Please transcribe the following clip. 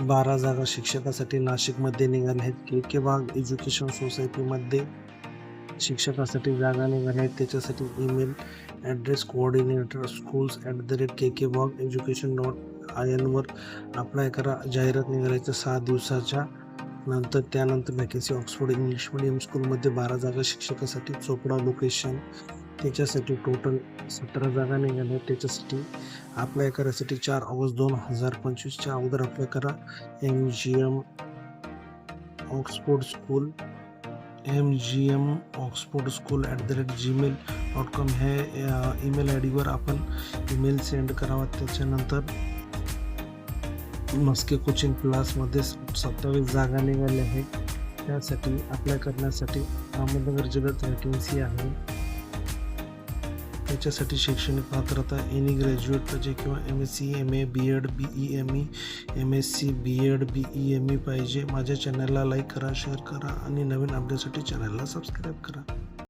बारा जागा शिक्षकासाठी नाशिकमध्ये निघाल्या आहेत के के बाग एज्युकेशन सोसायटीमध्ये शिक्षकासाठी जागा निघाल्या आहेत त्याच्यासाठी email address coordinator schools at the rate K K Bagh education dot I Enver apply करा. जाहिरात निघाल्याच्या सहा दिवसाच्या नंतर त्यानंतर वॅकेन्सी ऑक्सफोर्ड इंग्लिश मिडियम स्कूलमध्ये बारा जागा शिक्षकासाठी चोपडा लोकेशन त्याच्यासाठी टोटल सतरा जागा निघाल्या त्याच्यासाठी. अप्लाय करायसाठी चार ऑगस्ट दोन हजार पंचवीसच्या अगोदर अप्लाय करा. M G M Oxford school M G M Oxford school at the rate gmail dot com हे ईमेल आय डीवर आपण ईमेल सेंड करावा. त्याच्यानंतर मस्के कोचिंग क्लासमध्ये सत्तावीस जागा निघाल्या आहेत. त्यासाठी अप्लाय करण्यासाठी अहमदनगर जिल्ह्यात व्हॅकन्सी आहे. त्याच्यासाठी शैक्षणिक पात्रता एनी ग्रॅज्युएट पाहिजे किंवा M S C M A B Ed B E M E M S C B Ed B E M E पाहिजे. माझ्या चॅनलला लाईक करा शेअर करा आणि नवीन अपडेटसाठी चॅनलला सबस्क्राईब करा.